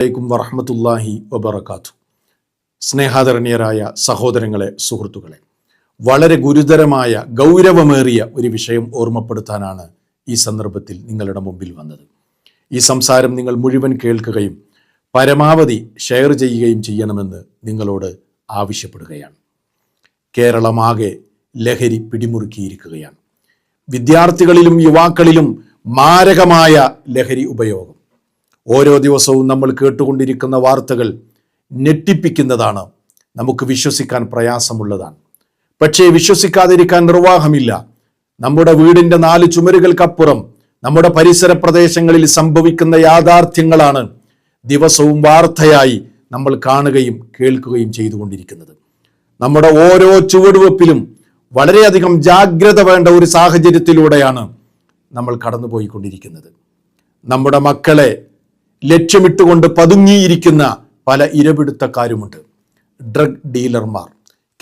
അലൈക്കും വറഹമത്തല്ലാഹി വബർക്കാത്തു സ്നേഹാദരണീയരായ സഹോദരങ്ങളെ സുഹൃത്തുക്കളെ വളരെ ഗുരുതരമായ ഗൗരവമേറിയ ഒരു വിഷയം ഓർമ്മപ്പെടുത്താനാണ് ഈ സന്ദർഭത്തിൽ നിങ്ങളുടെ മുമ്പിൽ വന്നത്. ഈ സംസാരം നിങ്ങൾ മുഴുവൻ കേൾക്കുകയും പരമാവധി ഷെയർ ചെയ്യുകയും ചെയ്യണമെന്ന് നിങ്ങളോട് ആവശ്യപ്പെടുകയാണ്. കേരളമാകെ ലഹരി പിടിമുറുക്കിയിരിക്കുകയാണ്. വിദ്യാർത്ഥികളിലും യുവാക്കളിലും മാരകമായ ലഹരി ഉപയോഗം. ഓരോ ദിവസവും നമ്മൾ കേട്ടുകൊണ്ടിരിക്കുന്ന വാർത്തകൾ ഞെട്ടിപ്പിക്കുന്നതാണ്. നമുക്ക് വിശ്വസിക്കാൻ പ്രയാസമുള്ളതാണ്. പക്ഷേ വിശ്വസിക്കാതിരിക്കാൻ നിർവാഹമില്ല. നമ്മുടെ വീടിന്റെ നാല് ചുമരുകൾക്കപ്പുറം നമ്മുടെ പരിസര പ്രദേശങ്ങളിൽ സംഭവിക്കുന്ന യാഥാർത്ഥ്യങ്ങളാണ് ദിവസവും വാർത്തയായി നമ്മൾ കാണുകയും കേൾക്കുകയും ചെയ്തുകൊണ്ടിരിക്കുന്നത്. നമ്മുടെ ഓരോ ചുവടുവെപ്പിലും വളരെയധികം ജാഗ്രത വേണ്ട ഒരു സാഹചര്യത്തിലൂടെയാണ് നമ്മൾ കടന്നുപോയിക്കൊണ്ടിരിക്കുന്നത്. നമ്മുടെ മക്കളെ ലക്ഷ്യമിട്ടുകൊണ്ട് പതുങ്ങിയിരിക്കുന്ന പല ഇരപിടുത്തക്കാരുമുണ്ട്. ഡ്രഗ് ഡീലർമാർ.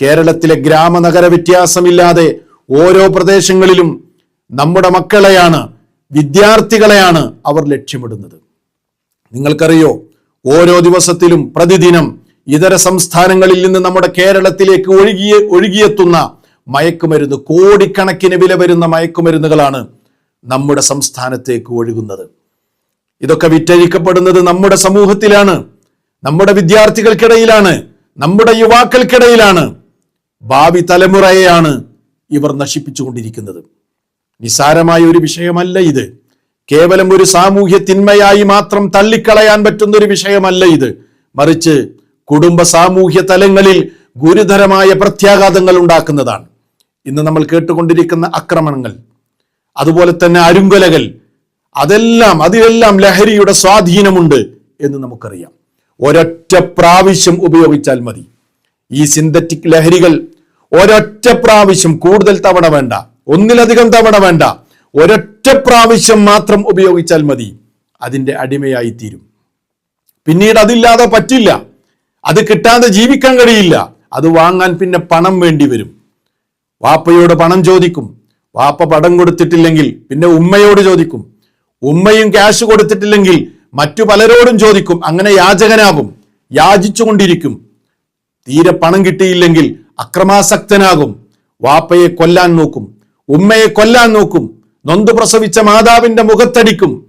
കേരളത്തിലെ ഗ്രാമനഗര വ്യത്യാസമില്ലാതെ ഓരോ പ്രദേശങ്ങളിലും നമ്മുടെ മക്കളെയാണ് വിദ്യാർത്ഥികളെയാണ് അവർ ലക്ഷ്യമിടുന്നത്. നിങ്ങൾക്കറിയോ ഓരോ ദിവസത്തിലും പ്രതിദിനം ഇതര സംസ്ഥാനങ്ങളിൽ നിന്ന് നമ്മുടെ കേരളത്തിലേക്ക് ഒഴുകിയ ഒഴുകിയെത്തുന്ന മയക്കുമരുന്ന് കോടിക്കണക്കിന് വില വരുന്ന മയക്കുമരുന്നുകളാണ് നമ്മുടെ സംസ്ഥാനത്തേക്ക് ഒഴുകുന്നത്. ഇതൊക്കെ വിറ്റഴിക്കപ്പെടുന്നത് നമ്മുടെ സമൂഹത്തിലാണ് നമ്മുടെ വിദ്യാർത്ഥികൾക്കിടയിലാണ് നമ്മുടെ യുവാക്കൾക്കിടയിലാണ്. ഭാവി തലമുറയെയാണ് ഇവർ നശിപ്പിച്ചു കൊണ്ടിരിക്കുന്നത് നിസാരമായ ഒരു വിഷയമല്ല ഇത്. കേവലം ഒരു സാമൂഹ്യ തിന്മയായി മാത്രം തള്ളിക്കളയാൻ പറ്റുന്ന ഒരു വിഷയമല്ല ഇത്. മറിച്ച് കുടുംബ സാമൂഹ്യ തലങ്ങളിൽ ഗുരുതരമായ പ്രത്യാഘാതങ്ങൾ ഉണ്ടാക്കുന്നതാണ്. ഇന്ന് നമ്മൾ കേട്ടുകൊണ്ടിരിക്കുന്ന ആക്രമണങ്ങൾ അതുപോലെ തന്നെ അരുങ്കൊലകൾ അതെല്ലാം അതിലെല്ലാം ലഹരിയുടെ സ്വാധീനമുണ്ട് എന്ന് നമുക്കറിയാം. ഒരൊറ്റ പ്രാവശ്യം ഉപയോഗിച്ചാൽ മതി. ഈ സിന്തറ്റിക് ലഹരികൾ ഒരൊറ്റ പ്രാവശ്യം കൂടുതൽ തവണ വേണ്ട. ഒന്നിലധികം തവണ വേണ്ട. ഒരൊറ്റ പ്രാവശ്യം മാത്രം ഉപയോഗിച്ചാൽ മതി. അതിന്റെ അടിമയായി തീരും പിന്നീട് അതില്ലാതെ പറ്റില്ല. അത് കിട്ടാതെ ജീവിക്കാൻ കഴിയില്ല. അത് വാങ്ങാൻ പിന്നെ പണം വേണ്ടി വരും. വാപ്പയോട് പണം ചോദിക്കും. വാപ്പ പണം കൊടുത്തിട്ടില്ലെങ്കിൽ പിന്നെ ഉമ്മയോട് ചോദിക്കും. ഉമ്മയും ക്യാഷ് കൊടുത്തിട്ടില്ലെങ്കിൽ മറ്റു പലരോടും ചോദിക്കും അങ്ങനെ യാചകനാകും യാചിച്ചുകൊണ്ടിരിക്കും. തീരെ പണം കിട്ടിയില്ലെങ്കിൽ അക്രമാസക്തനാകും വാപ്പയെ കൊല്ലാൻ നോക്കും ഉമ്മയെ കൊല്ലാൻ നോക്കും നൊന്തു പ്രസവിച്ച മാതാവിന്റെ മുഖത്തടിക്കും.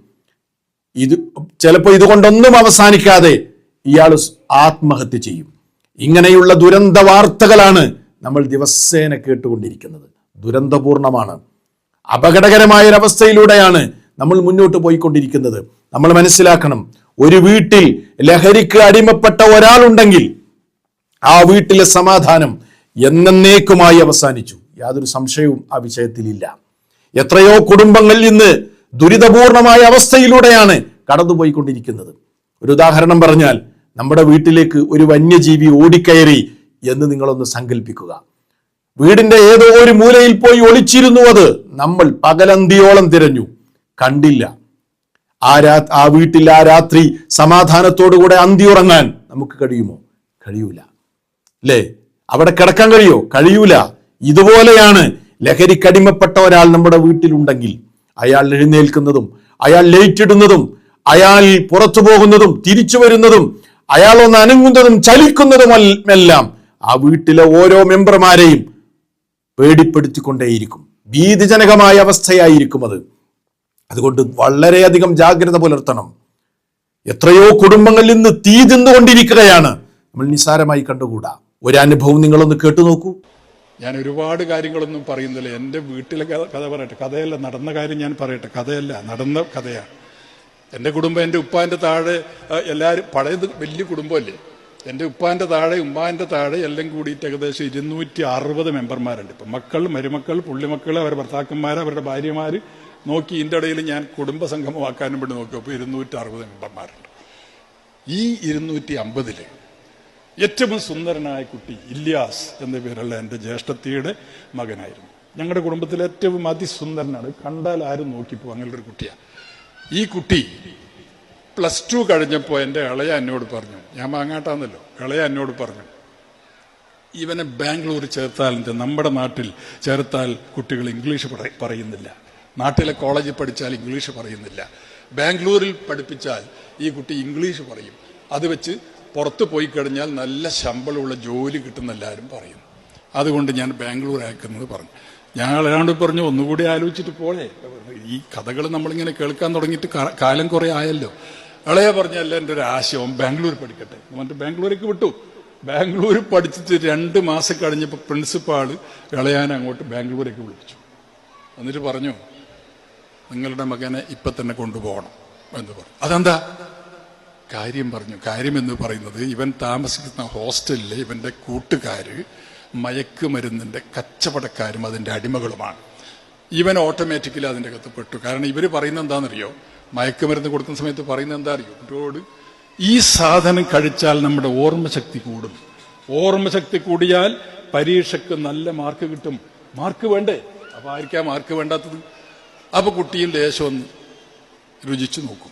ഇത് ചിലപ്പോൾ ഇതുകൊണ്ടൊന്നും അവസാനിക്കാതെ ഇയാൾ ആത്മഹത്യ ചെയ്യും. ഇങ്ങനെയുള്ള ദുരന്ത വാർത്തകളാണ് നമ്മൾ ദിവസേന കേട്ടുകൊണ്ടിരിക്കുന്നത്. ദുരന്തപൂർണമാണ്. അപകടകരമായ ഒരവസ്ഥയിലൂടെയാണ് നമ്മൾ മുന്നോട്ട് പോയിക്കൊണ്ടിരിക്കുന്നത്. നമ്മൾ മനസ്സിലാക്കണം ഒരു വീട്ടിൽ ലഹരിക്ക് അടിമപ്പെട്ട ഒരാളുണ്ടെങ്കിൽ ആ വീട്ടിലെ സമാധാനം എന്നേക്കുമായി അവസാനിച്ചു. യാതൊരു സംശയവും ആ വിഷയത്തിലില്ല. എത്രയോ കുടുംബങ്ങൾ ഇന്ന് ദുരിതപൂർണമായ അവസ്ഥയിലൂടെയാണ് കടന്നുപോയിക്കൊണ്ടിരിക്കുന്നത്. ഒരു ഉദാഹരണം പറഞ്ഞാൽ നമ്മുടെ വീട്ടിലേക്ക് ഒരു വന്യജീവി ഓടിക്കയറി എന്ന് നിങ്ങളൊന്ന് സങ്കല്പിക്കുക വീടിന്റെ ഏതോ ഒരു മൂലയിൽ പോയി ഒളിച്ചിരുന്നു അത്. നമ്മൾ പകലന്തിയോളം തിരഞ്ഞു. കണ്ടില്ല. ആ രാ ആ വീട്ടിൽ ആ രാത്രി സമാധാനത്തോടുകൂടെ ഉറങ്ങാൻ നമുക്ക് കഴിയുമോ? കഴിയൂല. അല്ലേ അവിടെ കിടക്കാൻ കഴിയോ? കഴിയൂല. ഇതുപോലെയാണ് ലഹരിക്കടിമപ്പെട്ട ഒരാൾ നമ്മുടെ വീട്ടിലുണ്ടെങ്കിൽ അയാൾ എഴുന്നേൽക്കുന്നതും അയാൾ ലേറ്റ് ഇടുന്നതും അയാൾ പുറത്തു പോകുന്നതും തിരിച്ചു വരുന്നതും അയാൾ ഒന്ന് അനങ്ങുന്നതും ചലിക്കുന്നതും എല്ലാം ആ വീട്ടിലെ ഓരോ മെമ്പർമാരെയും പേടിപ്പെടുത്തിക്കൊണ്ടേയിരിക്കും. ഭീതിജനകമായ അവസ്ഥയായിരിക്കും അത്. അതുകൊണ്ട് വളരെയധികം ജാഗ്രത പുലർത്തണം. എത്രയോ കുടുംബങ്ങളിൽ നിന്ന് തീ തിന്നുകൊണ്ടിരിക്കുകയാണ്. നമ്മൾ നിസ്സാരമായി കണ്ടുകൂടാ. ഒരു അനുഭവം നിങ്ങളൊന്ന് കേട്ടു നോക്കൂ. ഞാൻ ഒരുപാട് കാര്യങ്ങളൊന്നും പറയുന്നില്ല. എന്റെ വീട്ടിലെ കഥ പറയട്ടെ. കഥയല്ല നടന്ന കാര്യം ഞാൻ പറയട്ടെ. കഥയല്ല നടന്ന കഥയാണ്. എന്റെ കുടുംബം എന്റെ ഉപ്പാന്റെ താഴെ എല്ലാവരും പഴയത് വലിയ കുടുംബമല്ലേ? എന്റെ ഉപ്പാന്റെ താഴെ ഉമ്മാന്റെ താഴെ എല്ലാം കൂടിയിട്ട് ഏകദേശം ഇരുന്നൂറ്റി അറുപത് മെമ്പർമാരുണ്ട്. ഇപ്പം മക്കൾ മരുമക്കൾ പുള്ളിമക്കൾ അവരുടെ ഭർത്താക്കന്മാർ അവരുടെ ഭാര്യമാർ നോക്കി ഇതിന്റെ ഇടയിൽ ഞാൻ കുടുംബ സംഗമമാക്കാനും വേണ്ടി നോക്കിയപ്പോൾ ഇരുന്നൂറ്റി അറുപത് മെമ്പർമാരുണ്ട്. ഈ ഇരുന്നൂറ്റി അമ്പതിൽ ഏറ്റവും സുന്ദരനായ കുട്ടി ഇല്യാസ് എന്ന പേരുള്ള എന്റെ ജ്യേഷ്ഠത്തിയുടെ മകനായിരുന്നു. ഞങ്ങളുടെ കുടുംബത്തിലെ ഏറ്റവും അതിസുന്ദരനാണ്. കണ്ടാൽ ആരും നോക്കിപ്പോ അങ്ങനെ ഒരു കുട്ടിയാണ് ഈ കുട്ടി പ്ലസ് ടു കഴിഞ്ഞപ്പോൾ എന്റെ ഇളയ എന്നോട് പറഞ്ഞു ഞാൻ മാങ്ങാട്ടാന്നല്ലോ ഇളയ എന്നോട് പറഞ്ഞു ഇവനെ ബാംഗ്ലൂർ ചേർത്താൽ നമ്മുടെ നാട്ടിൽ ചേർത്താൽ കുട്ടികൾ ഇംഗ്ലീഷ് പറയുന്നില്ല. നാട്ടിലെ കോളേജിൽ പഠിച്ചാൽ ഇംഗ്ലീഷ് പറയുന്നില്ല. ബാംഗ്ലൂരിൽ പഠിപ്പിച്ചാൽ ഈ കുട്ടി ഇംഗ്ലീഷ് പറയും. അത് വെച്ച് പുറത്ത് പോയി കഴിഞ്ഞാൽ നല്ല ശമ്പളമുള്ള ജോലി കിട്ടുന്ന എല്ലാവരും പറയും. അതുകൊണ്ട് ഞാൻ ബാംഗ്ലൂർ അയക്കുന്നത് പറഞ്ഞു. ഞങ്ങൾ അയാണ്ട് പറഞ്ഞു ഒന്നുകൂടി ആലോചിച്ചിട്ട് പോളെ ഈ കഥകൾ നമ്മളിങ്ങനെ കേൾക്കാൻ തുടങ്ങിയിട്ട് കാലം കുറെ ആയല്ലോ. ഇളയ പറഞ്ഞല്ല എന്റെ ഒരു ആശയം ബാംഗ്ലൂർ പഠിക്കട്ടെ. എന്നിട്ട് ബാംഗ്ലൂരേക്ക് വിട്ടു. ബാംഗ്ലൂർ പഠിച്ചിട്ട് രണ്ട് മാസം കഴിഞ്ഞപ്പോൾ പ്രിൻസിപ്പാൾ ഇളയാനെ അങ്ങോട്ട് ബാംഗ്ലൂരേക്ക് വിളിച്ചു എന്നിട്ട് പറഞ്ഞു നിങ്ങളുടെ മകനെ ഇപ്പൊ തന്നെ കൊണ്ടുപോകണം എന്ന് പറഞ്ഞു. അതെന്താ? കാര്യം പറഞ്ഞു. കാര്യം എന്ന് പറയുന്നത് ഇവൻ താമസിക്കുന്ന ഹോസ്റ്റലിലെ ഇവന്റെ കൂട്ടുകാര് മയക്കുമരുന്നിന്റെ കച്ചവടക്കാരും അതിന്റെ അടിമകളുമാണ്. ഇവൻ ഓട്ടോമാറ്റിക്കലി അതിന്റെ അകത്ത് പെട്ടു. കാരണം ഇവർ പറയുന്നത് എന്താണെന്നറിയോ? മയക്കുമരുന്ന് കൊടുക്കുന്ന സമയത്ത് പറയുന്നത് എന്താ അറിയോ? കുട്ടിയോട് ഈ സാധനം കഴിച്ചാൽ നമ്മുടെ ഓർമ്മശക്തി കൂടും. ഓർമ്മശക്തി കൂടിയാൽ പരീക്ഷയ്ക്ക് നല്ല മാർക്ക് കിട്ടും. മാർക്ക് വേണ്ടേ? അപ്പൊ ആയിരിക്കാം മാർക്ക് വേണ്ടാത്തത്? അപ്പൊ കുട്ടിയും ലേശം ഒന്ന് രുചിച്ചു നോക്കും.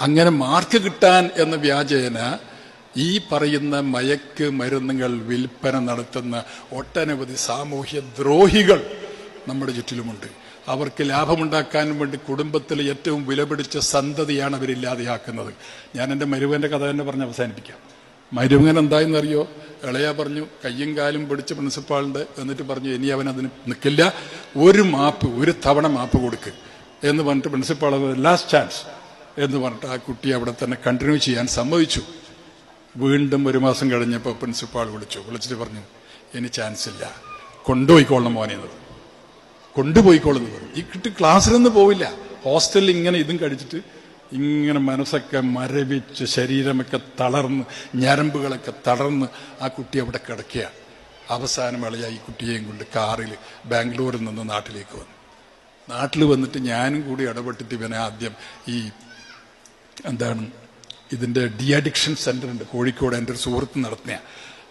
അങ്ങനെ മാർക്ക് കിട്ടാൻ എന്ന വ്യാജേന ഈ പറയുന്ന മയക്ക് മരുന്നുകൾ വിൽപ്പന നടത്തുന്ന ഒട്ടനവധി സാമൂഹ്യ ദ്രോഹികൾ നമ്മുടെ ചുറ്റിലുമുണ്ട്. അവർക്ക് ലാഭമുണ്ടാക്കാൻ വേണ്ടി കുടുംബത്തിലെ ഏറ്റവും വിലപിടിച്ച സന്തതിയാണ് അവരില്ലാതെയാക്കുന്നത്. ഞാൻ എന്റെ മരുവന്റെ കഥ തന്നെ പറഞ്ഞ് അവസാനിപ്പിക്കാം. മരുവൻ എന്തായെന്നറിയോ? ഇളയ പറഞ്ഞു കയ്യും കാലും പിടിച്ച് പ്രിൻസിപ്പാളുണ്ട് എന്നിട്ട് പറഞ്ഞു ഇനി അവൻ അതിന് നിൽക്കില്ല ഒരു മാപ്പ് ഒരു തവണ മാപ്പ് കൊടുക്ക്. എന്ന് പറഞ്ഞിട്ട് പ്രിൻസിപ്പാൾ ലാസ്റ്റ് ചാൻസ് എന്ന് പറഞ്ഞിട്ട് ആ കുട്ടി അവിടെ തന്നെ കണ്ടിന്യൂ ചെയ്യാൻ സമ്മതിച്ചു. വീണ്ടും ഒരു മാസം കഴിഞ്ഞപ്പോൾ പ്രിൻസിപ്പാൾ വിളിച്ചു. വിളിച്ചിട്ട് പറഞ്ഞു ഇനി ചാൻസ് ഇല്ല. കൊണ്ടുപോയിക്കോളണം മോനെ എന്ന് പറഞ്ഞു. കൊണ്ടുപോയിക്കോളെന്ന് പറഞ്ഞു. ഈ കുട്ടി ക്ലാസ്സിലൊന്നും പോവില്ല. ഹോസ്റ്റലിൽ ഇങ്ങനെ ഇതും കഴിച്ചിട്ട് ഇങ്ങനെ മനസ്സൊക്കെ മരവിച്ച് ശരീരമൊക്കെ തളർന്ന് ഞരമ്പുകളൊക്കെ തളർന്ന് ആ കുട്ടി അവിടെ കിടക്കുകയാണ് അവസാനം വിളയ ഈ കുട്ടിയെയും കൊണ്ട് കാറിൽ ബാംഗ്ലൂരിൽ നിന്ന് നാട്ടിലേക്ക് വന്നു. നാട്ടിൽ വന്നിട്ട് ഞാനും കൂടി ഇടപെട്ടിട്ട് ഇവനെ ആദ്യം ഈ എന്താണ് ഇതിന്റെ ഡി അഡിക്ഷൻ സെന്റർ ഉണ്ട്. കോഴിക്കോട് എന്റെ ഒരു സുഹൃത്ത് നടത്തിയ.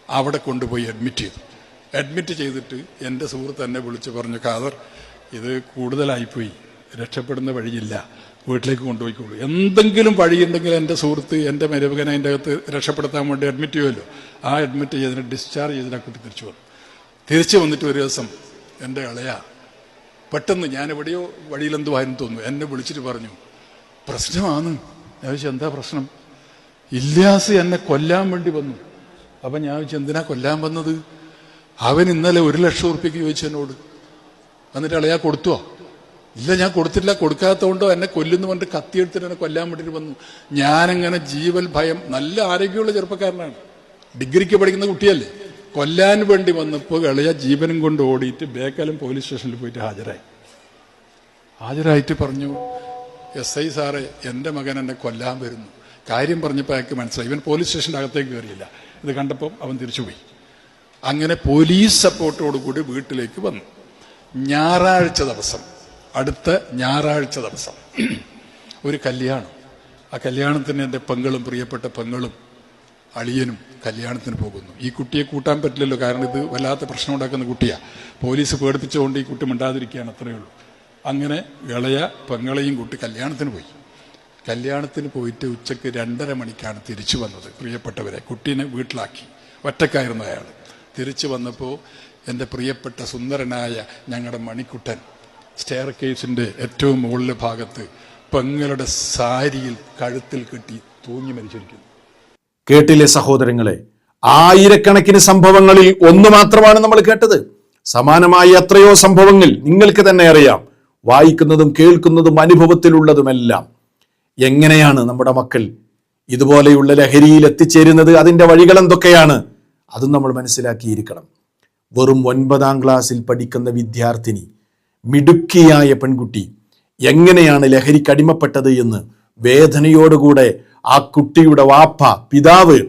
അവിടെ കൊണ്ടുപോയി അഡ്മിറ്റ് ചെയ്തു. അഡ്മിറ്റ് ചെയ്തിട്ട് എന്റെ സുഹൃത്ത് എന്നെ വിളിച്ച് പറഞ്ഞു ഖാദർ ഇത് കൂടുതലായിപ്പോയി. രക്ഷപ്പെടുന്ന വഴിയില്ല. വീട്ടിലേക്ക് കൊണ്ടുപോയിക്കോളൂ. എന്തെങ്കിലും വഴിയുണ്ടെങ്കിൽ എന്റെ സുഹൃത്ത് എന്റെ മരുമകനെ അതിന്റെ അകത്ത് രക്ഷപ്പെടുത്താൻ വേണ്ടി അഡ്മിറ്റ് ചെയ്യുമല്ലോ. ആ അഡ്മിറ്റ് ചെയ്തിന് ഡിസ്ചാർജ് ചെയ്തിട്ട് കുട്ടി തിരിച്ചു വന്നു. തിരിച്ചു വന്നിട്ട് ഒരു ദിവസം എന്റെ ഇളയ പെട്ടെന്ന് ഞാൻ എവിടെയോ വഴിയിലെന്തോ ആയിരുന്നു തോന്നുന്നു. എന്നെ വിളിച്ചിട്ട് പറഞ്ഞു പ്രശ്നമാണ്. ഞാൻ ചോദിച്ചു എന്താ പ്രശ്നം? ഇല്ലാസ് എന്നെ കൊല്ലാൻ വേണ്ടി വന്നു. അപ്പം ഞാൻ ചോദിച്ചു എന്തിനാ കൊല്ലാൻ വന്നത്? അവൻ ഇന്നലെ ഒരു ലക്ഷം ഉറുപ്പിക്ക് ചോദിച്ചു എന്നോട്. എന്നിട്ട് ഇളയാ കൊടുത്തോ? ഇല്ല ഞാൻ കൊടുത്തില്ല കൊടുക്കാത്തതുകൊണ്ടോ എന്നെ കൊല്ലുന്നു പറഞ്ഞിട്ട് കത്തിയെടുത്തിട്ട് എന്നെ കൊല്ലാൻ വേണ്ടിയിട്ട് വന്നു. ഞാനങ്ങനെ ജീവൽ ഭയം നല്ല ആരോഗ്യമുള്ള ചെറുപ്പക്കാരനാണ്. ഡിഗ്രിക്ക് പഠിക്കുന്ന കുട്ടിയല്ലേ. കൊല്ലാൻ വേണ്ടി വന്നപ്പോൾ ഇളയ ജീവനും കൊണ്ട് ഓടിയിട്ട് ബേക്കാലം പോലീസ് സ്റ്റേഷനിൽ പോയിട്ട് ഹാജരായി. ഹാജരായിട്ട് പറഞ്ഞു എസ് ഐ സാറെ എന്റെ മകൻ എന്നെ കൊല്ലാൻ വരുന്നു. കാര്യം പറഞ്ഞപ്പോൾ അയാൾക്ക് മനസ്സിലായി. ഇവൻ പോലീസ് സ്റ്റേഷന്റെ അകത്തേക്ക് കയറിയില്ല. ഇത് കണ്ടപ്പോൾ അവൻ തിരിച്ചുപോയി. അങ്ങനെ പോലീസ് സപ്പോർട്ടോടുകൂടി വീട്ടിലേക്ക് വന്നു. ഞായറാഴ്ച ദിവസം അടുത്ത ഞായറാഴ്ച ദിവസം ഒരു കല്യാണം. ആ കല്യാണത്തിന് എന്റെ പെങ്ങളും പ്രിയപ്പെട്ട പെങ്ങളും അളിയനും കല്യാണത്തിന് പോകുന്നു. ഈ കുട്ടിയെ കൂട്ടാൻ പറ്റില്ലല്ലോ കാരണം ഇത് വല്ലാത്ത പ്രശ്നം ഉണ്ടാക്കുന്ന കുട്ടിയാണ് പോലീസ് പേടിപ്പിച്ചുകൊണ്ട് ഈ കുട്ടി മിണ്ടാതിരിക്കുകയാണ് അത്രയേ ഉള്ളൂ. അങ്ങനെ ഇളയ പെങ്ങളെയും കൂട്ടി കല്യാണത്തിന് പോയി. കല്യാണത്തിന് പോയിട്ട് ഉച്ചയ്ക്ക് രണ്ടര മണിക്കാണ് തിരിച്ചു വന്നത് പ്രിയപ്പെട്ടവരെ. കുട്ടീനെ വീട്ടിലാക്കി. ഒറ്റക്കായിരുന്നു അയാൾ. തിരിച്ചു വന്നപ്പോൾ എന്റെ പ്രിയപ്പെട്ട സുന്ദരനായ ഞങ്ങളുടെ മണിക്കുട്ടൻ സ്റ്റെയർ കേസിന്റെ ഏറ്റവും മുകളിലെ ഭാഗത്ത് പെങ്ങളുടെ സാരിയിൽ കഴുത്തിൽ കെട്ടി തൂങ്ങി മരിച്ചിരിക്കുന്നു. കേട്ടില്ലേ സഹോദരങ്ങളെ? ആയിരക്കണക്കിന് സംഭവങ്ങളിൽ ഒന്ന് മാത്രമാണ് നമ്മൾ കേട്ടത്. സമാനമായ എത്രയോ സംഭവങ്ങൾ നിങ്ങൾക്ക് തന്നെ അറിയാം. വായിക്കുന്നതും കേൾക്കുന്നതും അനുഭവത്തിലുള്ളതുമെല്ലാം. എങ്ങനെയാണ് നമ്മുടെ മക്കൾ ഇതുപോലെയുള്ള ലഹരിയിൽ എത്തിച്ചേരുന്നത്? അതിന്റെ വഴികൾ എന്തൊക്കെയാണ്? അതും നമ്മൾ മനസ്സിലാക്കിയിരിക്കണം. വെറും ഒൻപതാം ക്ലാസ്സിൽ പഠിക്കുന്ന വിദ്യാർത്ഥിനി മിടുക്കിയായ പെൺകുട്ടി എങ്ങനെയാണ് ലഹരിക്ക് അടിമപ്പെട്ടത് എന്ന് വേദനയോടുകൂടെ ആ കുട്ടിയുടെ വാപ്പ പിതാവ്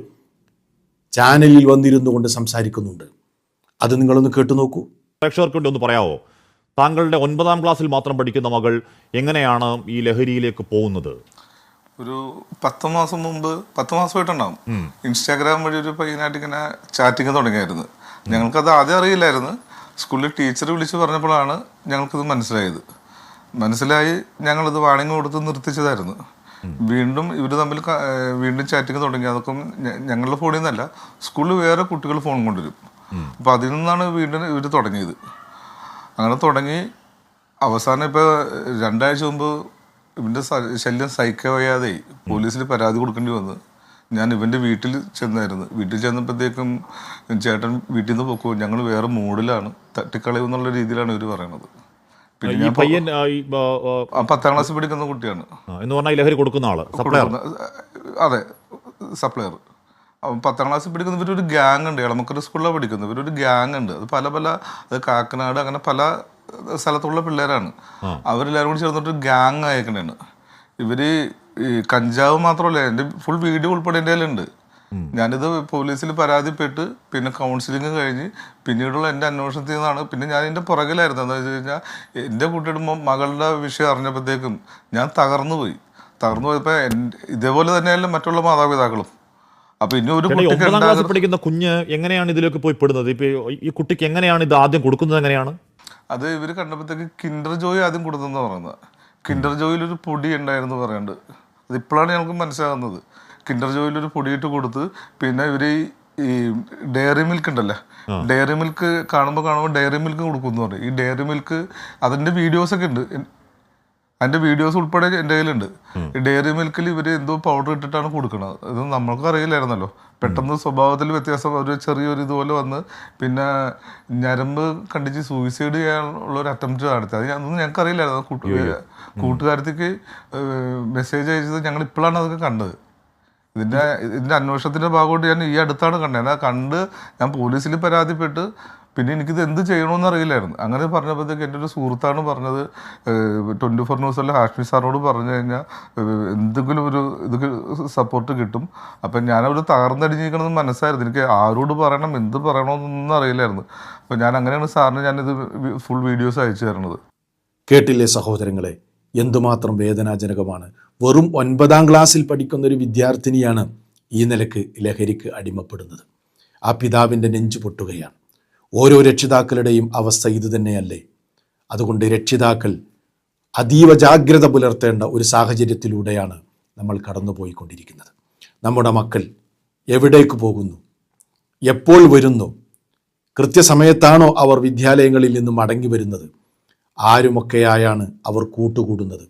ചാനലിൽ വന്നിരുന്നു കൊണ്ട് സംസാരിക്കുന്നുണ്ട്. അത് നിങ്ങളൊന്ന് കേട്ടു നോക്കൂ. പ്രേക്ഷകർക്ക് വേണ്ടി ഒന്ന് പറയാവോ? താങ്കളുടെ ഒൻപതാം ക്ലാസ്സിൽ മാത്രം പഠിക്കുന്ന മകൾ എങ്ങനെയാണ് ഈ ലഹരിയിലേക്ക് പോകുന്നത്? ഒരു പത്ത് മാസം മുമ്പ് പത്ത് മാസമായിട്ടുണ്ടാവും. ഇൻസ്റ്റാഗ്രാം വഴി ഒരു പയ്യനായിട്ട് ഇങ്ങനെ ചാറ്റിങ് തുടങ്ങിയായിരുന്നു. ഞങ്ങൾക്കത് ആദ്യം അറിയില്ലായിരുന്നു. സ്കൂളിൽ ടീച്ചർ വിളിച്ച് പറഞ്ഞപ്പോഴാണ് ഞങ്ങൾക്കിത് മനസ്സിലായത്. മനസ്സിലായി ഞങ്ങളിത് വാണിംഗ് കൊടുത്ത് നിർത്തിച്ചതായിരുന്നു. വീണ്ടും ഇവർ തമ്മിൽ വീണ്ടും ചാറ്റിങ് തുടങ്ങി. അതൊക്കെ ഞങ്ങളുടെ ഫോണിൽ നിന്നല്ല സ്കൂളിൽ വേറെ കുട്ടികൾ ഫോൺ കൊണ്ടുവരും. അപ്പോൾ അതിൽ നിന്നാണ് വീണ്ടും ഇവർ തുടങ്ങിയത്. അങ്ങനെ തുടങ്ങി. അവസാനം ഇപ്പോൾ രണ്ടാഴ്ച മുമ്പ് ഇവന്റെ ശല്യം സഹിക്കാൻ വയ്യാതെ പോലീസിൽ പരാതി കൊടുക്കേണ്ടി വന്നു. ഞാൻ ഇവന്റെ വീട്ടിൽ ചെന്നായിരുന്നു. വീട്ടിൽ ചെന്നപ്പോഴത്തേക്കും ചേട്ടൻ വീട്ടിൽ നിന്ന് പൊക്കോ ഞങ്ങൾ വേറെ മൂഡിലാണ് തട്ടിക്കളയും എന്നുള്ള രീതിയിലാണ് ഇവർ പറയണത്. പിന്നെ പയ്യൻ പത്താം ക്ലാസ് പഠിക്കുന്ന കുട്ടിയാണ്. എന്ന് പറഞ്ഞാൽ ലഹരി കൊടുക്കുന്ന ആൾ അതെ സപ്ലയർ പത്താം ക്ലാസ് പഠിക്കുന്ന ഇവരൊരു ഗ്യാങ് ഉണ്ട് ഇളമക്കര സ്കൂളിലാണ് പഠിക്കുന്നത്. ഇവരൊരു ഗ്യാങ് ഉണ്ട്. അത് പല പല അത് കാക്കനാട് അങ്ങനെ പല സ്ഥലത്തുള്ള പിള്ളേരാണ്. അവരെല്ലാവരും കൂടി ചേർന്നിട്ട് ഗ്യാങ് അയക്കണേണ് ഇവർ ഈ കഞ്ചാവ് മാത്രമല്ല എന്റെ ഫുൾ വീഡിയോ ഉൾപ്പെടെ എന്റെ കയ്യിലുണ്ട് ഞാനിത് പോലീസിൽ പരാതിപ്പെട്ട് പിന്നെ കൗൺസിലിംഗ് കഴിഞ്ഞ് പിന്നീടുള്ള എന്റെ അന്വേഷണത്തിൽ നിന്നാണ്. പിന്നെ ഞാൻ എന്റെ പുറകിലായിരുന്നു. എന്താ വെച്ച് കഴിഞ്ഞാൽ എന്റെ കുട്ടിയുടെ മകളുടെ വിഷയം അറിഞ്ഞപ്പോഴത്തേക്കും ഞാൻ തകർന്നു പോയി. തകർന്നു പോയപ്പോൾ ഇതേപോലെ തന്നെയല്ല മറ്റുള്ള മാതാപിതാക്കളും. അപ്പൊ ഇനി ഒരു ഒമ്പതാം പഠിക്കുന്ന കുഞ്ഞ് എങ്ങനെയാണ് ഇതിലേക്ക് പോയി പെടുന്നത്? ഇപ്പൊ ഈ- കുട്ടിക്ക് എങ്ങനെയാണ് ഇത് ആദ്യം കൊടുക്കുന്നത് എങ്ങനെയാണ്? അത് ഇവർ കണ്ടപ്പോഴത്തേക്ക് കിൻഡർ ജോയ് ആദ്യം കൊടുത്തെന്ന് പറയുന്നത്. കിൻഡർ ജോയിൽ ഒരു പൊടി ഉണ്ടായിരുന്നു പറയുന്നുണ്ട് അത് ഇപ്പോഴാണ് ഞങ്ങൾക്ക് മനസ്സിലാകുന്നത്. കിൻഡർ ജോയിൽ ഒരു പൊടിയിട്ട് കൊടുത്ത് പിന്നെ ഇവർ ഈ- ഡയറി മിൽക്ക് ഉണ്ടല്ലോ? ഡയറി മിൽക്ക് കാണുമ്പോൾ കാണുമ്പോൾ ഡയറി മിൽക്ക് കൊടുക്കുന്നു പറയും ഈ ഡയറി മിൽക്ക് അതിന്റെ വീഡിയോസൊക്കെ ഉണ്ട്. അതിന്റെ വീഡിയോസ് ഉൾപ്പെടെ എന്റെ കയ്യിലുണ്ട്. ഡെയറി മിൽക്കിൽ ഇവർ എന്തോ പൗഡർ ഇട്ടിട്ടാണ് കൊടുക്കുന്നത് ഇത് നമ്മൾക്ക് അറിയില്ലായിരുന്നല്ലോ. പെട്ടെന്ന് സ്വഭാവത്തിൽ വ്യത്യാസം ഒരു ചെറിയൊരു ഇതുപോലെ വന്ന് പിന്നെ ഞരമ്പ് കണ്ടിച്ച് സൂയിസൈഡ് ചെയ്യാനുള്ള ഒരു അറ്റംപ്റ്റ് നടത്തി. അത് അതൊന്നും ഞങ്ങൾക്ക് അറിയില്ലായിരുന്നു. കൂട്ടു കൂട്ടുകാരത്തേക്ക് മെസ്സേജ് അയച്ചത് ഞങ്ങൾ ഇപ്പോഴാണ് അതൊക്കെ കണ്ടത്. ഇതിന്റെ ഇതിന്റെ അന്വേഷണത്തിന്റെ ഭാഗമായിട്ട് ഞാൻ ഈ അടുത്താണ് കണ്ടത്. എന്നാൽ കണ്ട് ഞാൻ പോലീസിൽ പരാതിപ്പെട്ട് പിന്നെ എനിക്കിത് എന്ത് ചെയ്യണമെന്ന് അറിയില്ലായിരുന്നു. അങ്ങനെ പറഞ്ഞപ്പോഴത്തേക്ക് എന്റെ ഒരു സുഹൃത്താണ് പറഞ്ഞത് ട്വന്റി ഫോർ ന്യൂസിലെ ഹാഷ്മി സാറിനോട് പറഞ്ഞു കഴിഞ്ഞാൽ എന്തെങ്കിലും ഒരു ഇത് സപ്പോർട്ട് കിട്ടും. അപ്പം ഞാനവിടെ തകർന്നടിഞ്ഞിരിക്കണമെന്ന് മനസ്സായിരുന്നു. എനിക്ക് ആരോട് പറയണം എന്ത് പറയണമെന്നൊന്നും അറിയില്ലായിരുന്നു. അപ്പം ഞാൻ അങ്ങനെയാണ് സാറിന് ഞാനിത് ഫുൾ വീഡിയോസ് അയച്ചു തരുന്നത്. കേട്ടില്ലേ സഹോദരങ്ങളെ എന്തുമാത്രം വേദനാജനകമാണ്. വെറും ഒൻപതാം ക്ലാസ്സിൽ പഠിക്കുന്ന ഒരു വിദ്യാർത്ഥിനിയാണ് ഈ നിലയ്ക്ക് ലഹരിക്ക് അടിമപ്പെടുന്നത്. ആ പിതാവിന്റെ നെഞ്ചു പൊട്ടുകയാണ്. ഓരോ രക്ഷിതാക്കളുടെയും അവസ്ഥ ഇതുതന്നെയല്ലേ അതുകൊണ്ട് രക്ഷിതാക്കൾ അതീവ ജാഗ്രത പുലർത്തേണ്ട ഒരു സാഹചര്യത്തിലൂടെയാണ് നമ്മൾ കടന്നുപോയിക്കൊണ്ടിരിക്കുന്നത്. നമ്മുടെ മക്കൾ എവിടേക്ക് പോകുന്നു? എപ്പോൾ വരുന്നു? കൃത്യസമയത്താണോ അവർ വിദ്യാലയങ്ങളിൽ നിന്ന് മടങ്ങി വരുന്നത്? ആരുമൊക്കെയായാണ് അവർ കൂട്ടുകൂടുന്നത്?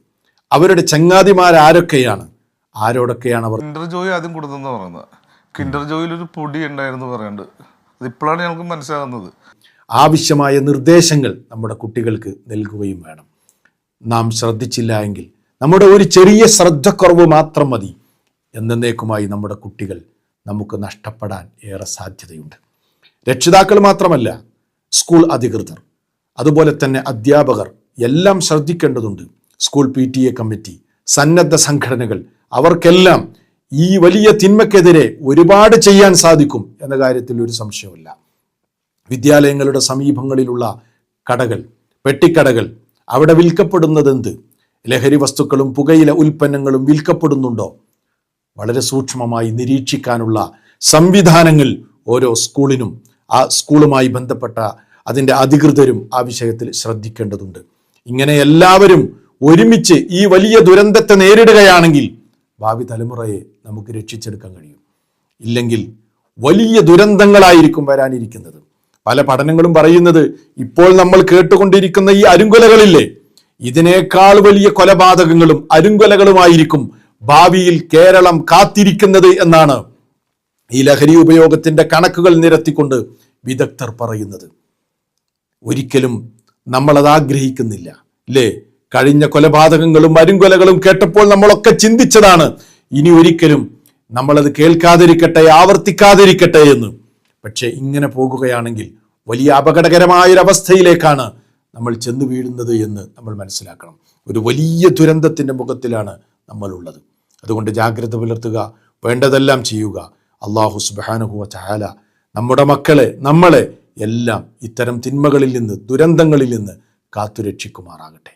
അവരുടെ ചങ്ങാതിമാരാരൊക്കെയാണ് ആരോടൊക്കെയാണ് അവർ കിൻഡർ ആദ്യം കൊടുത്തെന്ന് പറയുന്നത്. കിൻഡർ ജോയിൽ ഒരു പൊടി ഉണ്ടായിരുന്നു പറയുന്നുണ്ട് ഇപ്പോഴാണ് ഞങ്ങൾക്ക് മനസ്സിലാകുന്നത്. ആവശ്യമായ നിർദ്ദേശങ്ങൾ നമ്മുടെ കുട്ടികൾക്ക് നൽകുകയും വേണം. നാം ശ്രദ്ധിച്ചില്ല എങ്കിൽ നമ്മുടെ ഒരു ചെറിയ ശ്രദ്ധക്കുറവ് മാത്രം മതി. എന്നേക്കുമായി നമ്മുടെ കുട്ടികൾ നമുക്ക് നഷ്ടപ്പെടാൻ ഏറെ സാധ്യതയുണ്ട്. രക്ഷിതാക്കൾ മാത്രമല്ല സ്കൂൾ അധികൃതർ അതുപോലെ തന്നെ അധ്യാപകർ എല്ലാം ശ്രദ്ധിക്കേണ്ടതുണ്ട്. സ്കൂൾ പി കമ്മിറ്റി സന്നദ്ധ സംഘടനകൾ അവർക്കെല്ലാം ഈ വലിയ തിന്മക്കെതിരെ ഒരുപാട് ചെയ്യാൻ സാധിക്കും എന്ന കാര്യത്തിൽ ഒരു സംശയമില്ല വിദ്യാലയങ്ങളുടെ സമീപങ്ങളിലുള്ള കടകൾ പെട്ടിക്കടകൾ അവിടെ വിൽക്കപ്പെടുന്നതെന്ത്? ലഹരി വസ്തുക്കളും പുകയില ഉൽപ്പന്നങ്ങളും വിൽക്കപ്പെടുന്നുണ്ടോ? വളരെ സൂക്ഷ്മമായി നിരീക്ഷിക്കാനുള്ള സംവിധാനങ്ങൾ ഓരോ സ്കൂളിനും ആ സ്കൂളുമായി ബന്ധപ്പെട്ട അതിന്റെ അധികൃതരും ആ വിഷയത്തിൽ ശ്രദ്ധിക്കേണ്ടതുണ്ട്. ഇങ്ങനെ എല്ലാവരും ഒരുമിച്ച് ഈ വലിയ ദുരന്തത്തെ നേരിടുകയാണെങ്കിൽ ഭാവി തലമുറയെ നമുക്ക് രക്ഷിച്ചെടുക്കാൻ കഴിയും. ഇല്ലെങ്കിൽ വലിയ ദുരന്തങ്ങളായിരിക്കും വരാനിരിക്കുന്നത്. പല പഠനങ്ങളും പറയുന്നത് ഇപ്പോൾ നമ്മൾ കേട്ടുകൊണ്ടിരിക്കുന്ന ഈ അരുങ്കൊലകളില്ലേ? ഇതിനേക്കാൾ വലിയ കൊലപാതകങ്ങളും അരുങ്കൊലകളുമായിരിക്കും ഭാവിയിൽ കേരളം കാത്തിരിക്കുന്നത് എന്നാണ് ഈ ലഹരി ഉപയോഗത്തിന്റെ കണക്കുകൾ നിരത്തിക്കൊണ്ട് വിദഗ്ധർ പറയുന്നത്. ഒരിക്കലും നമ്മളത് ആഗ്രഹിക്കുന്നില്ല. അല്ലേ കഴിഞ്ഞ കൊലപാതകങ്ങളും അരുങ്കൊലകളും കേട്ടപ്പോൾ നമ്മളൊക്കെ ചിന്തിച്ചതാണ് ഇനി ഒരിക്കലും നമ്മളത് കേൾക്കാതിരിക്കട്ടെ ആവർത്തിക്കാതിരിക്കട്ടെ എന്ന്. പക്ഷേ ഇങ്ങനെ പോകുകയാണെങ്കിൽ വലിയ അപകടകരമായൊരവസ്ഥയിലേക്കാണ് നമ്മൾ ചെന്ന് വീഴുന്നത് എന്ന് നമ്മൾ മനസ്സിലാക്കണം. ഒരു വലിയ ദുരന്തത്തിന്റെ മുഖത്തിലാണ് നമ്മളുള്ളത്. അതുകൊണ്ട് ജാഗ്രത പുലർത്തുക വേണ്ടതെല്ലാം ചെയ്യുക. അള്ളാഹു സുബാനുഹുവ ചായാല നമ്മുടെ മക്കളെ നമ്മളെ എല്ലാം ഇത്തരം തിന്മകളിൽ നിന്ന് ദുരന്തങ്ങളിൽ നിന്ന് കാത്തുരക്ഷിക്കുമാറാകട്ടെ.